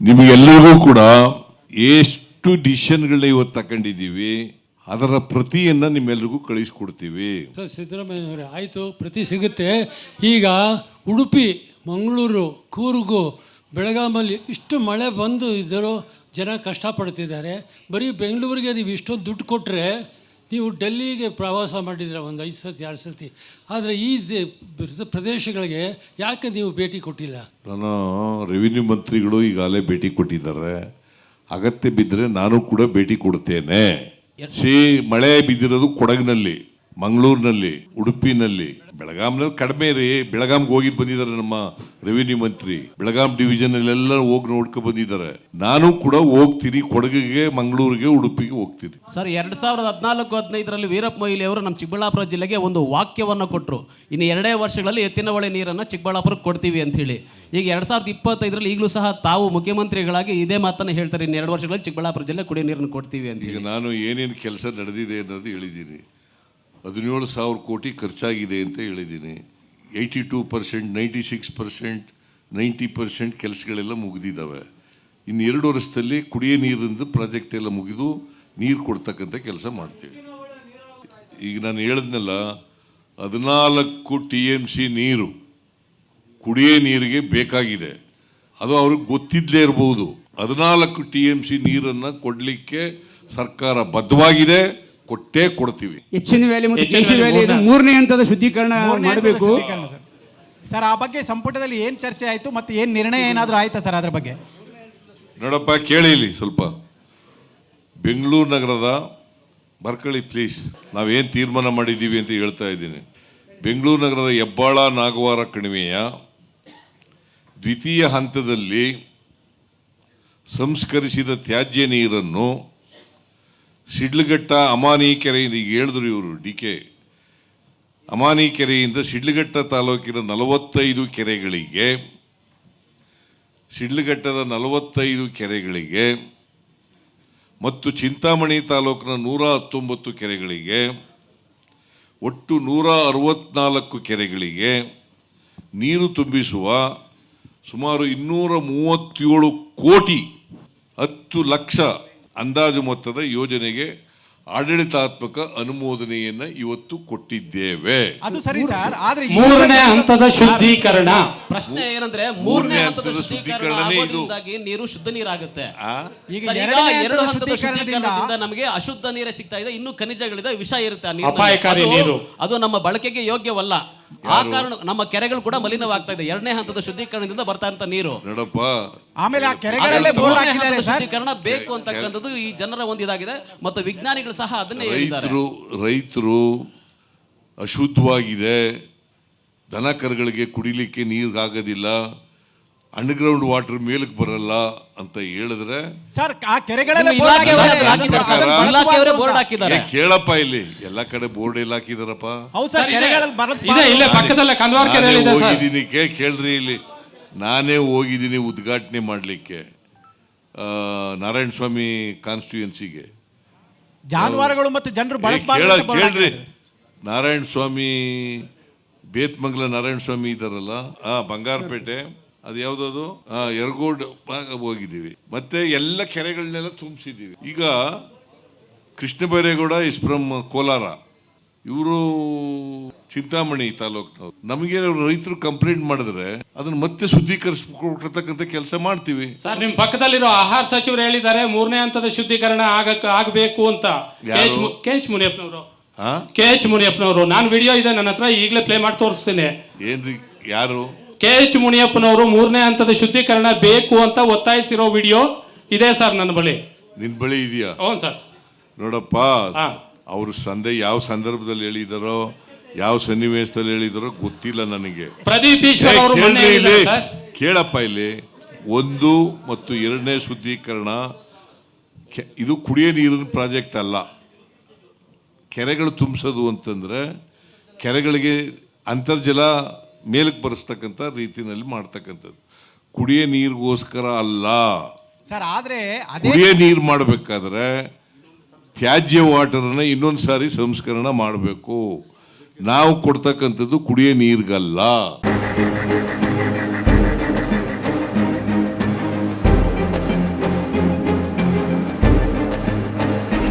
ನಿಮಗೆಲ್ಲರಿಗೂ ಕೂಡ ಎಷ್ಟು ಡಿಸಿಷನ್ಗಳನ್ನ ಇವತ್ತು ತಗೊಂಡಿದ್ದೀವಿ, ಅದರ ಪ್ರತಿಯನ್ನ ನಿಮ್ಮೆಲ್ರಿಗೂ ಕಳಿಸ್ಕೊಡ್ತೀವಿ. ಸರ್ ಸಿದ್ದರಾಮಯ್ಯನವರೇ, ಆಯಿತು, ಪ್ರತಿ ಸಿಗುತ್ತೆ. ಈಗ ಉಡುಪಿ, ಮಂಗಳೂರು, ಕೂರ್ಗು ಬೆಳಗಾಮಲ್ಲಿ ಇಷ್ಟು ಮಳೆ ಬಂದು ಇದ್ದರೂ ಜನ ಕಷ್ಟಪಡ್ತಿದ್ದಾರೆ. ಬರೀ ಬೆಂಗಳೂರಿಗೆ ನೀವು ಇಷ್ಟೊಂದು ದುಡ್ಡು ಕೊಟ್ಟರೆ ನೀವು ಡೆಲ್ಲಿಗೆ ಪ್ರವಾಸ ಮಾಡಿದರೆ ಒಂದು ಐದು ಸತಿ ಎರಡು ಸತಿ ಆದರೆ ಈ ಪ್ರದೇಶಗಳಿಗೆ ಯಾಕೆ ನೀವು ಭೇಟಿ ಕೊಟ್ಟಿಲ್ಲ? ನಾನು ರೆವಿನ್ಯೂ ಮಂತ್ರಿಗಳು ಈಗಾಗಲೇ ಭೇಟಿ ಕೊಟ್ಟಿದ್ದಾರೆ. ಅಗತ್ಯ ಬಿದ್ದರೆ ನಾನು ಕೂಡ ಭೇಟಿ ಕೊಡ್ತೇನೆ. ಶ್ರೀ ಮಳೆ ಬಿದ್ದಿರೋದು ಕೊಡಗಿನಲ್ಲಿ. ಮಂಗಳೂರಿನಲ್ಲಿ ಉಡುಪಿನಲ್ಲಿ ಬೆಳಗಾಂನಲ್ಲಿ ಕಡಿಮೆ ರೀ ಬೆಳಗಾಂಗೆ ಹೋಗಿ ಬಂದಿದ್ದಾರೆ ನಮ್ಮ ರೆವಿನ್ಯೂ ಮಂತ್ರಿ. ಬೆಳಗಾಂ ಡಿವಿಷನ್ ಎಲ್ಲ ಹೋಗಿ ನೋಡ್ಕೊ ಬಂದಿದ್ದಾರೆ. ನಾನು ಕೂಡ ಹೋಗ್ತೀನಿ. ಕೊಡಗಿಗೆ ಮಂಗಳೂರಿಗೆ ಉಡುಪಿಗೆ ಹೋಗ್ತೀನಿ. ಸರ್ ಎರಡ್ ಸಾವಿರದ ಹದಿನಾಲ್ಕು ಹದಿನೈದರಲ್ಲಿ ವೀರಪ್ಪ ಮೊಯ್ಲಿ ಅವರು ನಮ್ಮ ಚಿಕ್ಕಬಳ್ಳಾಪುರ ಜಿಲ್ಲೆಗೆ ಒಂದು ವಾಕ್ಯವನ್ನು ಕೊಟ್ಟರು ಇನ್ನು ಎರಡೇ ವರ್ಷಗಳಲ್ಲಿ ಎತ್ತಿನ ಹೊಳೆ ನೀರನ್ನು ಚಿಕ್ಕಬಳ್ಳಾಪುರಕ್ಕೆ ಕೊಡ್ತೀವಿ ಅಂತ ಹೇಳಿ ಈಗ ಎರಡ್ ಸಾವಿರದ ಇಪ್ಪತ್ತೈದರಲ್ಲಿ ಈಗಲೂ ಸಹ ತಾವು ಮುಖ್ಯಮಂತ್ರಿಗಳಾಗಿ ಇದೇ ಮಾತನ್ನ ಹೇಳ್ತಾರೆ. ಇನ್ನು ಎರಡು ವರ್ಷಗಳಲ್ಲಿ ಚಿಕ್ಕಬಳ್ಳಾಪುರ ಜಿಲ್ಲೆ ಕುಡಿಯೋ ನೀರನ್ನು ಕೊಡ್ತೀವಿ ಅಂತ ಈಗ ಹೇಳಿ ನಾನು ಏನೇನು ಕೆಲಸ ನಡೆದಿದೆ ಅನ್ನೋದು ಹೇಳಿದ್ದೀನಿ. ಹದಿನೇಳು ಸಾವಿರ ಕೋಟಿ ಖರ್ಚಾಗಿದೆ ಅಂತ ಹೇಳಿದ್ದೀನಿ. Eighty two percent, ninety six percent, ninety percent ಕೆಲಸಗಳೆಲ್ಲ ಮುಗಿದಿದ್ದಾವೆ. ಇನ್ನು ಎರಡು ವರ್ಷದಲ್ಲಿ ಕುಡಿಯೋ ನೀರಿಂದು ಪ್ರಾಜೆಕ್ಟ್ ಎಲ್ಲ ಮುಗಿದು ನೀರು ಕೊಡ್ತಕ್ಕಂಥ ಕೆಲಸ ಮಾಡ್ತೀವಿ. ಈಗ ನಾನು ಹೇಳಿದ್ನಲ್ಲ, ಹದಿನಾಲ್ಕು ಟಿ ಎಂ ಸಿ ನೀರು ಕುಡಿಯೋ ನೀರಿಗೆ ಬೇಕಾಗಿದೆ. ಅದು ಅವ್ರಿಗೆ ಗೊತ್ತಿದ್ಲೇ ಇರಬಹುದು ಹದಿನಾಲ್ಕು ಟಿ ಎಂ ಸಿ ನೀರನ್ನು ಕೊಡಲಿಕ್ಕೆ ಸರ್ಕಾರ ಬದ್ಧವಾಗಿದೆ. ಕೊಟ್ಟೇ ಕೊಡ್ತೀವಿ. ಹೆಚ್ಚಿನ ವ್ಯಾಲಿ ಮತ್ತು ಹೆಚ್ಚಿನ ಕೆಸಿ ವ್ಯಾಲಿ ಮೂರನೇ- ಮೂರನೇ ಹಂತದ ಶುದ್ಧೀಕರಣ ಮೂರನೇ ಹಂತದ ಮಾಡಬೇಕು. ಶುದ್ಧೀಕರಣ ಸರ್. ಸರ್ ಆ ಬಗ್ಗೆ ಸಂಪುಟದಲ್ಲಿ ಏನು ಚರ್ಚೆ ಆಯಿತು ಮತ್ತು ಏನು ನಿರ್ಣಯ ಏನಾದರೂ ಆಯ್ತಾ ಸರ್ ಅದ್ರ ಬಗ್ಗೆ? ನೋಡಪ್ಪ ಕೇಳಿ ಇಲ್ಲಿ ಸ್ವಲ್ಪ. ಬೆಂಗಳೂರು ನಗರದ ಬರ್ಕಳಿ ಪ್ಲೀಸ್ ನಾವೇನು ತೀರ್ಮಾನ ಮಾಡಿದ್ದೀವಿ ಅಂತ ಹೇಳ್ತಾ ಇದ್ದೀನಿ. ಬೆಂಗಳೂರು ನಗರದ ಹೆಬ್ಬಾಳ ನಾಗವಾರ ಕಣಿವೆಯ ದ್ವಿತೀಯ ಹಂತದಲ್ಲಿ ಸಂಸ್ಕರಿಸಿದ ತ್ಯಾಜ್ಯ ನೀರನ್ನು ಸಿಡ್ಲಘಟ್ಟ ಅಮಾನಿ ಕೆರೆಯಿಂದ ಈಗ ಹೇಳಿದ್ರು ಇವರು ಡಿ ಕೆ. ಅಮಾನಿ ಕೆರೆಯಿಂದ ಸಿಡ್ಲಘಟ್ಟ ತಾಲೂಕಿನ ನಲವತ್ತೈದು ಕೆರೆಗಳಿಗೆ ಸಿಡ್ಲಘಟ್ಟದ ನಲವತ್ತೈದು ಕೆರೆಗಳಿಗೆ ಮತ್ತು ಚಿಂತಾಮಣಿ ತಾಲೂಕಿನ ನೂರ ಹತ್ತೊಂಬತ್ತು ಕೆರೆಗಳಿಗೆ, ಒಟ್ಟು ನೂರ ಅರವತ್ನಾಲ್ಕು ಕೆರೆಗಳಿಗೆ ನೀರು ತುಂಬಿಸುವ ಸುಮಾರು ಇನ್ನೂರ ಮೂವತ್ತೇಳು ಕೋಟಿ ಹತ್ತು ಲಕ್ಷ ಅಂದಾಜು ಮೊತ್ತದ ಯೋಜನೆಗೆ ಆಡಳಿತಾತ್ಮಕ ಅನುಮೋದನೆಯನ್ನು ಇವತ್ತು ಕೊಟ್ಟಿದ್ದೇವೆ ಅದು ಸರಿ ಸರ್ ಆದ್ರೆ ಈ ಮೂರನೇ ಹಂತದ ಶುದ್ಧೀಕರಣ ಪ್ರಶ್ನೆ ಏನಂದ್ರೆ ಮೂರನೇ ಹಂತದ ಶುದ್ಧೀಕರಣ ಶುದ್ಧೀಕರಣನೇ ಇದು. ಆಗೋದ್ರಿಂದಾಗಿ ನೀರು ಶುದ್ಧ ನೀರಾಗುತ್ತೆ ಆ? ಈಗ ಸರ್, ಈಗ ಎರಡನೇ ಎರಡು ಹಂತದ ಶುದ್ಧೀಕರಣದಿಂದ ಶುದ್ಧೀಕರಣದಿಂದ ನಮಗೆ ಅಶುದ್ಧ ನೀರೇ ಸಿಗ್ತಾ ಇದೆ ಇನ್ನು ಖನಿಜಗಳಿದೆ ವಿಷ ಇರುತ್ತೆ ಆ ನೀರಿನಲ್ಲಿ. ಅಪಾಯಕಾರಿ ಅದು- ನೀರು. ಅದು ನಮ್ಮ ಬಳಕೆಗೆ ಯೋಗ್ಯವಲ್ಲ ಆ ಕಾರಣ ನಮ್ಮ ಕೆರೆಗಳು ಕೂಡ ಮಲಿನವಾಗ್ತಾ ಇದೆ. ಎರಡನೇ ಹಂತದ ಶುದ್ಧೀಕರಣದಿಂದ ಬರ್ತಾ ಇರುವಂತ ನೀರು. ನೋಡಪ್ಪ. ಆಮೇಲೆ ಆ ಕೆರೆಗಳಲ್ಲೇ ಹಾಗಾಗಿ ಬೋರ್ಡ್ ಮೂರನೇ ಹಾಕಿದ್ದಾರೆ ಸರ್. ಶುದ್ಧೀಕರಣ ಬೇಕು ಅಂತಕ್ಕಂಥದ್ದು ಈ ಜನರ ಒಂದು ಇದಾಗಿದೆ. ಮತ್ತು ವಿಜ್ಞಾನಿಗಳು ಸಹ ಅದನ್ನೇ ಹೇಳಿದ್ದಾರೆ. ರೈತರು ರೈತರು ಅಶುದ್ಧವಾಗಿದೆ. ದನ ಕರುಗಳಿಗೆ ಕುಡಿಲಿಕ್ಕೆ ನೀರಾಗೋದಿಲ್ಲ ಅಂಡರ್ಗ್ರೌಂಡ್ ವಾಟರ್ ಮೇಲಕ್ಕೆ ಬರಲ್ಲ ಅಂತ ಹೇಳಿದ್ರೆ ಸರ್ ಆ ಕೆರೆಗಳಲ್ಲಿ ಬೋರ್ಡ್ ಇಲಾಖೆಯವರೇ ಹಾಕಿದ್ದಾರೆ. ಬೋರ್ಡ್ ಏ, ಕೇಳಪ್ಪ ಇಲ್ಲಿ. ಎಲ್ಲ ಕಡೆ ಬೋರ್ಡ್ ಎಲ್ಲ ಹಾಕಿದಾರಪ್ಪ. ಹೌದು ಸರ್ ಕೆರೆಗಳಲ್ಲಿ ಇದೆ ಇಲ್ಲೇ ಪಕ್ಕದಲ್ಲೇ ಕಂದವಾರ ಕೆರೆ ನಾನೇ ಇದೆ ಸರ್ ಹೋಗಿದ್ದೀನಿ ಕೇ- ಕೇಳ್ರಿ ಇಲ್ಲಿ. ನಾನೇ ಹೋಗಿದ್ದೀನಿ ಉದ್ಘಾಟನೆ ಮಾಡಲಿಕ್ಕೆ ನಾರಾಯಣ ಸ್ವಾಮಿ ಕಾನ್ಸ್ಟಿಟ್ಯೂಯನ್ಸಿಗೆ ಜಾನುವಾರುಗಳು ಮತ್ತು ಜನರು ಕೇಳ ಕೇಳ್ರಿ. ನಾರಾಯಣ ಸ್ವಾಮಿ ಬೇತ್ಮಂಗ್ಲ ನಾರಾಯಣ ಸ್ವಾಮಿ ಇದಾರಲ್ಲ? ಆ ಬಂಗಾರಪೇಟೆ. ಅದು ಯಾವುದದು? ಎರಗೋಡ್ ಭಾಗ ಹೋಗಿದ್ದೀವಿ. ಮತ್ತೆ ಎಲ್ಲ ಕೆರೆಗಳನ್ನೆಲ್ಲ ತುಂಬಿಸಿದ್ದೀವಿ. ಈಗ ಕೃಷ್ಣ ಬೈರೇಗೌಡ ಇಸ್ ಫ್ರಮ್ ಕೋಲಾರ. ಇವರು ಚಿಂತಾಮಣಿ ತಾಲೂಕಿನವ್ರು. ನಮಗೆ ರೈತರು ಕಂಪ್ಲೇಂಟ್ ಮಾಡಿದ್ರೆ ಅದನ್ನ ಮತ್ತೆ ಶುದ್ಧೀಕರಿಸ್ಕೊಡ್ತಕ್ಕಂಥ ಕೆಲಸ ಮಾಡ್ತೀವಿ. ಸರ್ ನಿಮ್ ಪಕ್ಕದಲ್ಲಿರೋ ಆಹಾರ ಸಚಿವರು ಹೇಳಿದ್ದಾರೆ ಮೂರನೇ ಹಂತದ ಶುದ್ಧೀಕರಣ ಆಗಕ್ ಆಗಬೇಕು ಅಂತ. ಕೆ ಎಚ್ ಮುನಿಯಪ್ಪನವರು. ಹಾ ಕೆ ಎಚ್ ಮುನಿಯಪ್ಪನವರು. ನಾನು ವಿಡಿಯೋ ಇದೆ ನನ್ನ ಹತ್ರ ಈಗಲೇ ಪ್ಲೇ ಮಾಡಿ ತೋರಿಸ್ತೀನಿ. ಏನ್ರಿ ಯಾರು? ಕೆ ಎಚ್ ಮುನಿಯಪ್ಪನವರು ಮೂರನೇ ಹಂತದ ಶುದ್ಧೀಕರಣ ಬೇಕು ಅಂತ ಒತ್ತಾಯಿಸಿರೋ ವಿಡಿಯೋ ಇದೆ ಸರ್ ನನ್ನ ಬಳಿ. ನಿನ್ ಬಳಿ ಇದೆಯಾ? ಹೌದು ಸರ್. ನೋಡಪ್ಪ ಹಾ. ಅವರು ಸಂದೆ ಯಾವ ಸಂದರ್ಭದಲ್ಲಿ ಹೇಳಿದಾರೋ ಯಾವ ಸನ್ನಿವೇಶದಲ್ಲಿ ಹೇಳಿದಾರೋ ಗೊತ್ತಿಲ್ಲ ನನಗೆ. ಪ್ರದೀಪ್ ಏ, ಅವರು ಮೊನ್ನೆ ಕೇಳ್ರಿ ಇಲ್ಲಿ. ಹೇಳಿದ್ದಾರೆ ಸರ್. ಕೇಳಪ್ಪ ಇಲ್ಲಿ. ಒಂದು ಮತ್ತು ಎರಡನೇ ಶುದ್ಧೀಕರಣ ಕೆ- ಇದು ಕುಡಿಯೋ ನೀರಿನ ಪ್ರಾಜೆಕ್ಟ್ ಅಲ್ಲ. ಕೆರೆಗಳು ತುಂಬಿಸೋದು ಅಂತಂದ್ರೆ ಕೆರೆಗಳಿಗೆ ಅಂತರ್ಜಲ ಮೇಲಕ್ಕೆ ಬರೆಸ್ತಕ್ಕಂಥ ರೀತಿಯಲ್ಲಿ ಮಾಡ್ತಕ್ಕಂಥದ್ದು. ಕುಡಿಯೋ ನೀರಿಗೋಸ್ಕರ ಅಲ್ಲ. ಸರ್ ಆದರೆ ಅದೇ ಕುಡಿಯೋ ನೀರು ಮಾಡಬೇಕಾದ್ರೆ ತ್ಯಾಜ್ಯ ವಾಟರನ್ನು ಇನ್ನೊಂದು ಸಾರಿ ಸಂಸ್ಕರಣ ಮಾಡಬೇಕು. ನಾವು ಕೊಡ್ತಕ್ಕಂಥದ್ದು ಕುಡಿಯೋ ನೀರಿಗಲ್ಲ.